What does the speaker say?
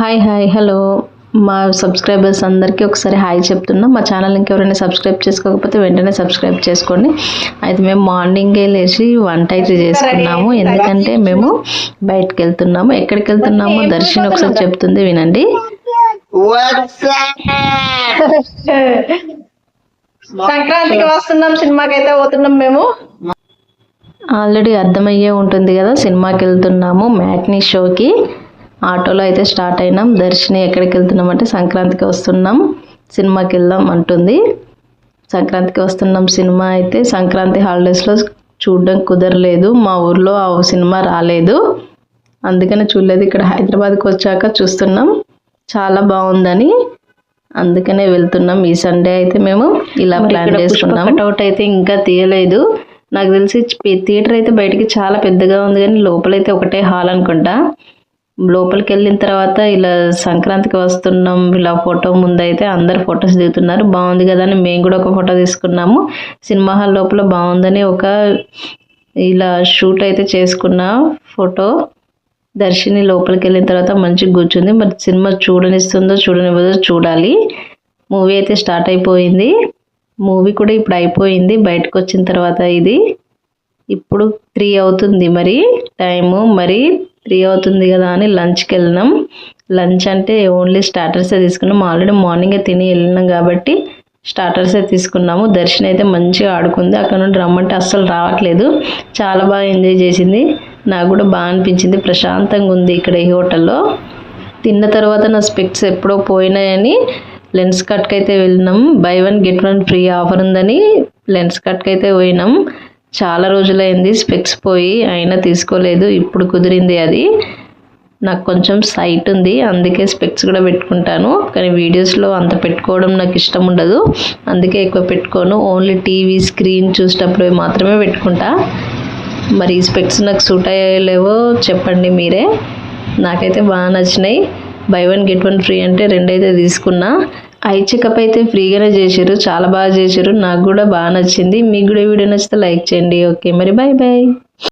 Hi hi hello మా subscribers అందరికీ ఒకసారి హాయ్ చెప్తున్నా. మా ఛానల్ ఇంకెవరైనా సబ్స్క్రైబ్ చేసుకోకపోతే వెంటనే సబ్స్క్రైబ్ చేసుకోండి. అయితే మేము మార్నింగే లేచి వంట అయితే చేసుకున్నాము. ఎందుకంటే మేము బయటకు వెళ్తున్నాము ఎక్కడికి వెళ్తున్నామో దర్శన్ ఒకసారి చెప్తుంది వినండి? సంక్రాంతికి వస్తున్నాం సినిమాకి అయితే పోతున్నాం మేము. ఆల్రెడీ అర్థమయ్యే ఉంటుంది కదా సినిమాకి వెళ్తున్నాము మ్యాట్నీ షోకి ఆటోలో అయితే స్టార్ట్ అయినాం. దర్శిని ఎక్కడికి వెళ్తున్నాం అంటే సంక్రాంతికి వస్తున్నాం. సినిమాకి వెళ్దాం అంటుంది. సంక్రాంతికి వస్తున్నాం సినిమా అయితే సంక్రాంతి హాలిడేస్లో చూడడం కుదరలేదు. మా ఊర్లో ఆ సినిమా రాలేదు. అందుకనే చూడలేదు. ఇక్కడ హైదరాబాద్కి వచ్చాక చూస్తున్నాం. చాలా బాగుందని. అందుకనే వెళ్తున్నాం. ఈ సండే అయితే మేము ఇలా ప్లాన్ చేసుకున్నాం. కట్అవుట్ అయితే ఇంకా తీయలేదు. నాకు తెలిసి థియేటర్ అయితే బయటికి చాలా పెద్దగా ఉంది కానీ లోపలైతే ఒకటే హాల్ అనుకుంటా. లోపలికి వెళ్ళిన తర్వాత ఇలా సంక్రాంతికి వస్తున్నాం ఇలా ఫోటో ముందు అయితే అందరు ఫొటోస్ దిగుతున్నారు. బాగుంది కదా అని మేము కూడా ఒక ఫోటో తీసుకున్నాము. సినిమా హాల్ లోపల బాగుందని ఒక ఇలా షూట్ అయితే చేసుకున్న ఫోటో. దర్శిని లోపలికి వెళ్ళిన తర్వాత మంచిగా కూర్చుంది. మరి సినిమా చూడనిస్తుందో చూడనివ్వదో చూడాలి. మూవీ అయితే స్టార్ట్ అయిపోయింది. మూవీ కూడా ఇప్పుడు అయిపోయింది. బయటకు వచ్చిన తర్వాత ఇది. ఇప్పుడు త్రీ అవుతుంది మరి టైము. మరి త్రీ అవుతుంది కదా అని లంచ్కి వెళ్ళినాం. లంచ్ అంటే ఓన్లీ స్టార్టర్సే తీసుకున్నాం. ఆల్రెడీ మార్నింగే తిని వెళ్ళినాం కాబట్టి స్టార్టర్సే తీసుకున్నాము. దర్శన్ అయితే మంచిగా ఆడుకుంది. అక్కడ నుండి రమ్మంటే అస్సలు రావట్లేదు. చాలా బాగా ఎంజాయ్ చేసింది. నాకు కూడా బాగా అనిపించింది. ప్రశాంతంగా ఉంది ఇక్కడ ఈ హోటల్లో తిన్న తర్వాత నా స్పెక్ట్స్ ఎప్పుడో పోయినాయని లెన్స్ కట్కి అయితే వెళ్ళినాం. Buy one get one free offer ఉందని లెన్స్ కట్కి అయితే పోయినాం. చాలా రోజులైంది స్పెక్స్ పోయి అయినా తీసుకోలేదు ఇప్పుడు కుదిరింది అది. నాకు కొంచెం సైట్ ఉంది అందుకే స్పెక్స్ కూడా పెట్టుకుంటాను. కానీ వీడియోస్లో అంత పెట్టుకోవడం నాకు ఇష్టం ఉండదు. అందుకే ఎక్కువ పెట్టుకోను. ఓన్లీ టీవీ స్క్రీన్ చూసేటప్పుడు మాత్రమే పెట్టుకుంటా. మరి ఈ స్పెక్స్ నాకు సూట్ అయ్యలేవో చెప్పండి మీరే. నాకైతే బాగా నచ్చినాయి. Buy one get one free అంటే రెండైతే తీసుకున్నా. ఐ చెకప్ అయితే ఫ్రీగానే చేశారు. చాలా బాగా చేశారు. నాకు కూడా బాగా నచ్చింది. మీకు కూడా ఈ వీడియో నచ్చితే లైక్ చేయండి. ఓకే. మరి బాయ్ బాయ్